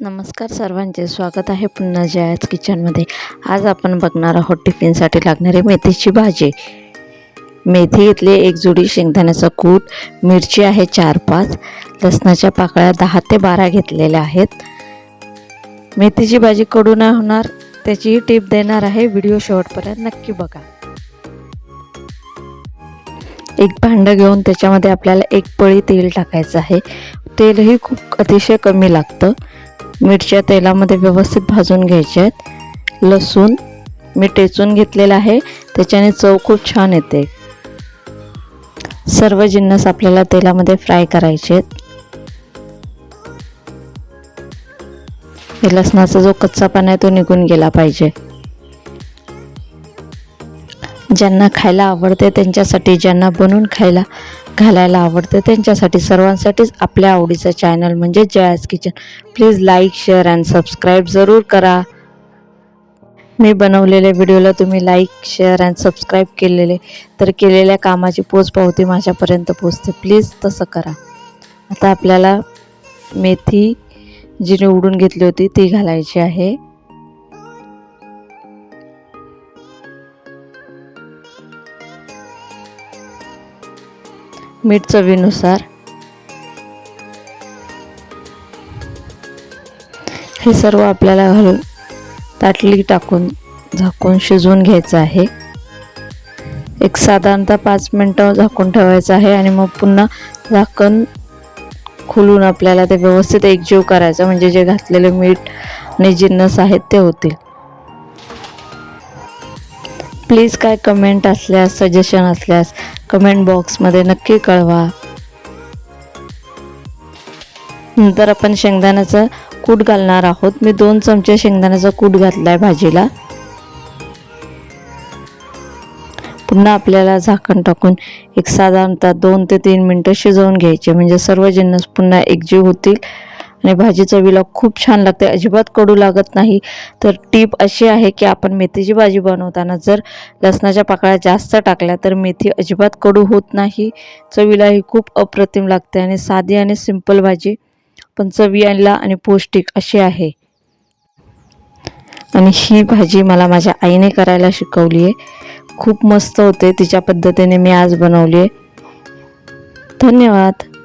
नमस्कार सर्वांचे स्वागत आहे पुन्हा जयाज किचनमध्ये. आज आपण बघणार आहोत टिफिनसाठी लागणारी मेथीची भाजी. मेथी घेतली एक जुडी शेंगदाण्याचा कूट मिरची आहे चार पाच लसणाच्या पाकळ्या दहा ते बारा घेतलेल्या आहेत. मेथीची भाजी कडू नाही होणार त्याचीही टीप देणार आहे व्हिडिओ शेवटपर्यंत नक्की बघा. एक भांडं घेऊन त्याच्यामध्ये आपल्याला एक पळी तेल टाकायचं आहे. तेलही खूप अतिशय कमी लागतं. मिरच्या तेलामध्ये व्यवस्थित भाजून घ्यायच्या आहेत. लसूण मी टेचून घेतलेला आहे. त्याच्याने चव खूप छान येते. सर्व जिन्नस आपल्याला तेलामध्ये फ्राय करायचे आहेत. हे लसणाचा जो कच्चा कच्चापणा आहे तो निघून गेला पाहिजे. ज्यांना खायला आवडते त्यांच्यासाठी ज्यांना बनवून खायला घालायला आवडते त्यांच्यासाठी सर्वांसाठीच आपल्या आवडीचं चॅनल म्हणजे Jaya's kitchen please like share and subscribe जरूर करा. मी बनवलेल्या व्हिडिओला तुम्ही लाईक शेअर अँड सबस्क्राईब केलेले. तर केलेल्या कामाची पोच पावती माझ्यापर्यंत पोचते. प्लीज तसं करा. आता आपल्याला मेथी जी निवडून घेतली होती ती घालायची आहे. मीठ चवीनुसार. हे सर्व आपल्याला घालून ताटली टाकून झाकून शिजवून घ्यायचं आहे. एक साधारणतः पाच मिनटं झाकून ठेवायचं आहे आणि मग पुन्हा झाकण खोलून आपल्याला ते व्यवस्थित एकजीव करायचं म्हणजे जे घातलेले मीठ आणि जिन्नस आहेत ते होतील. प्लीज काय कमेंट असल्यास सजेशन असल्यास कमेंट बॉक्समध्ये नक्की कळवा. नंतर आपण शेंगदाण्याचं कूट घालणार आहोत. मी दोन चमचे शेंगदाण्याचा कूट घातला आहे भाजीला. पुन्हा आपल्याला झाकण टाकून एक साधारणतः दोन ते तीन मिनटं शिजवून घ्यायचे. म्हणजे सर्व जिन्नस पुन्हा एकजीव होतील. आणि भाजी चवीला खूप छान लागते अजिबात कडू लागत नाही. तर टीप अशी आहे की आपण मेथीची भाजी बनवताना जर लसणाच्या पाकळ्या जास्त टाकल्या तर मेथी अजिबात कडू होत नाही. चवीलाही खूप अप्रतिम लागते आणि साधी आणि सिंपल भाजी पण चवीला आणि पौष्टिक अशी आहे. आणि ही भाजी मला माझ्या आईने करायला शिकवली आहे. खूप मस्त होते. तिच्या पद्धतीने मी आज बनवली आहे. धन्यवाद.